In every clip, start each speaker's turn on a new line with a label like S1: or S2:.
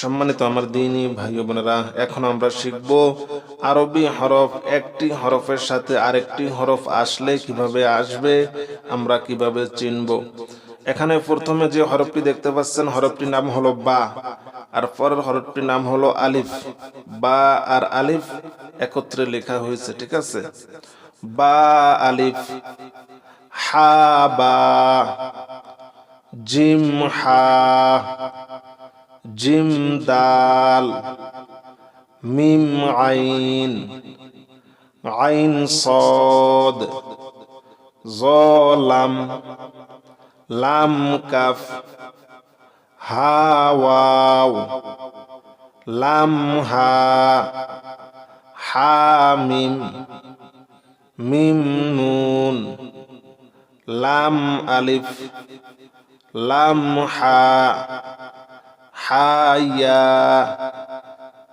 S1: সম্মানিত আমার দিনই ভাই বোনেরা, এখন আমরা শিখব আরবি হরফ, একটি হরফের সাথে আরেকটি হরফ আসলে কীভাবে আসবে, আমরা কীভাবে চিনব। এখানে প্রথমে যে হরফটি দেখতে পাচ্ছেন, হরফটির নাম হলো বা, আর পরের হরফটির নাম হলো আলিফ। বা আর আলিফ একত্রে লেখা হয়েছে, ঠিক আছে? বা, আলিফ, হা, বা, জিম, হা জিম দাল, মিম আইন আইন সদ, জলাম, লাম কাফ, হা ওয়াও, লাম হা হা মিম মিম নুন, লাম আলিফ, লাম হা حايا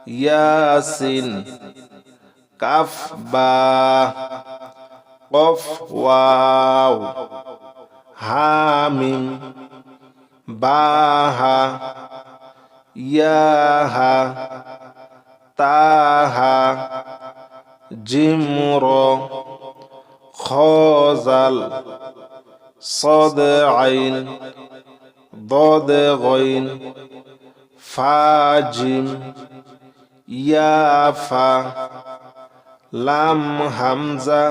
S1: ياسين كف با قف واو حاميم باها ياها تاها جمرو خازل صدعين ضاد غين ফাজিম ইয়াফা লাম হামজা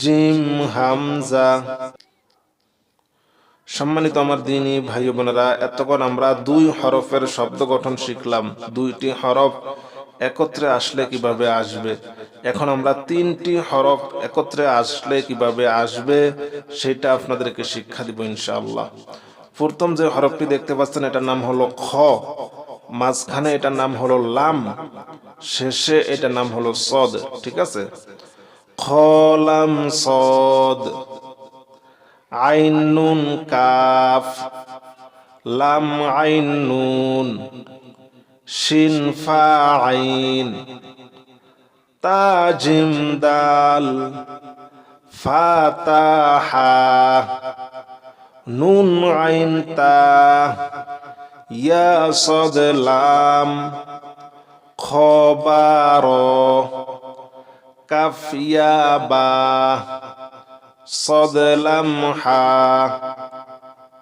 S1: জিম হামজা সম্মানিত আমার দিনী ভাই বোনেরা, এতক্ষণ আমরা দুই হরফের শব্দ গঠন শিখলাম। দুইটি হরফ একত্রে আসলে কীভাবে আসবে? এখন আমরা তিনটি হরফ একত্রে আসলে কীভাবে আসবে, সেটা আপনাদেরকে শিক্ষা দিব ইনশাআল্লাহ। প্রথম যে হরফটি দেখতে পাচ্ছেন, এটার নাম হলো খ। মাঝখানে এটার নাম হলো লাম। শেষে এটার নাম হলো সদ, ঠিক আছে? খলাম সদ। আইন, নুন, কাফ। লাম, আইন, নুন। শিন, ফা, আইন। তাজিম দাল। ফাতাহা নুন আইন তা ইয়া সদ লাম খবার কাফিয়া বা সদ লাম হা,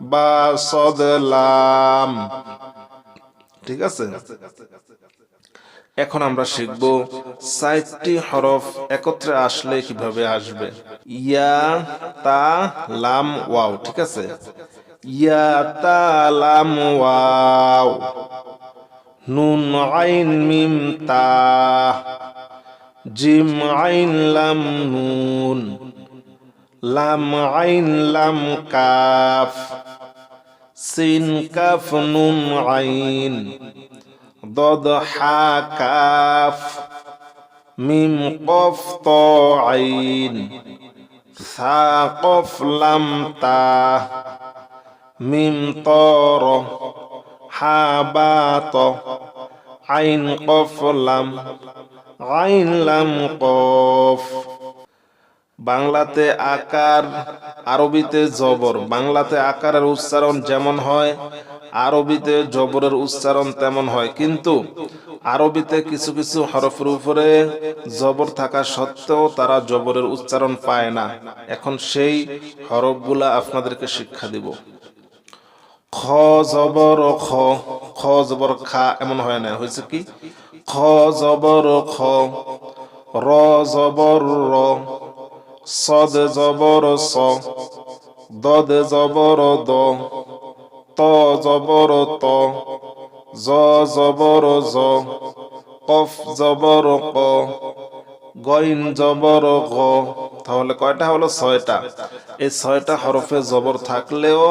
S1: বা সদ লাম ঠিক আছে? এখন আমরা শিখব সাইটটি হরফ একত্রে আসলে কীভাবে আসবে। ইয়া, তা, লাম, ওয়াও, ঠিক আছে? ইয়া, তা, লাম, ওয়াও। নুন, আইন, মিম, তা। জিম, আইন, লাম, নুন। লাম, আইন, লাম, কাফ। সিন, কাফ, নুন, আইন। ضد حا كاف ميم قف طا عين ثا قف لم تا ميم طار حا باط عين قف لم عين لم قف বাংলাতে আকার আরবিতে জবর বাংলাতে আকারের উচ্চারণ যেমন হয় আরবিতে জবরের উচ্চারণ তেমন হয়, কিন্তু আরবিতে কিছু কিছু হরফের উপরে জবর থাকা সত্ত্বেও তারা জবরের উচ্চারণ পায় না। এখন সেই হরফগুলা আপনাদেরকে শিক্ষা দিব। খ জবর, খ খ জবর, খা এমন হয় না। হয়েছে কি? খ জবর, খ, র জবর, র, সদ জবর, স, দদ জবর, দ ত জবর ত, জ জবর জ, কফ জবর ক, গইন জবর গ তাহলে কয়টা হলো? ছয়টা। এই ছয়টা হরফে জবর থাকলেও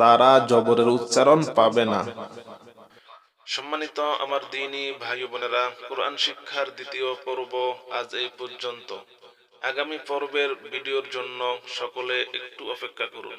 S1: তারা জবরের উচ্চারণ পাবে না। সম্মানিত আমার দিনী ভাই বোনেরা, কোরআন শিক্ষার দ্বিতীয় পর্ব আজ এই পর্যন্ত। আগামী পর্বের ভিডিওর জন্য সকলে একটু অপেক্ষা করুন।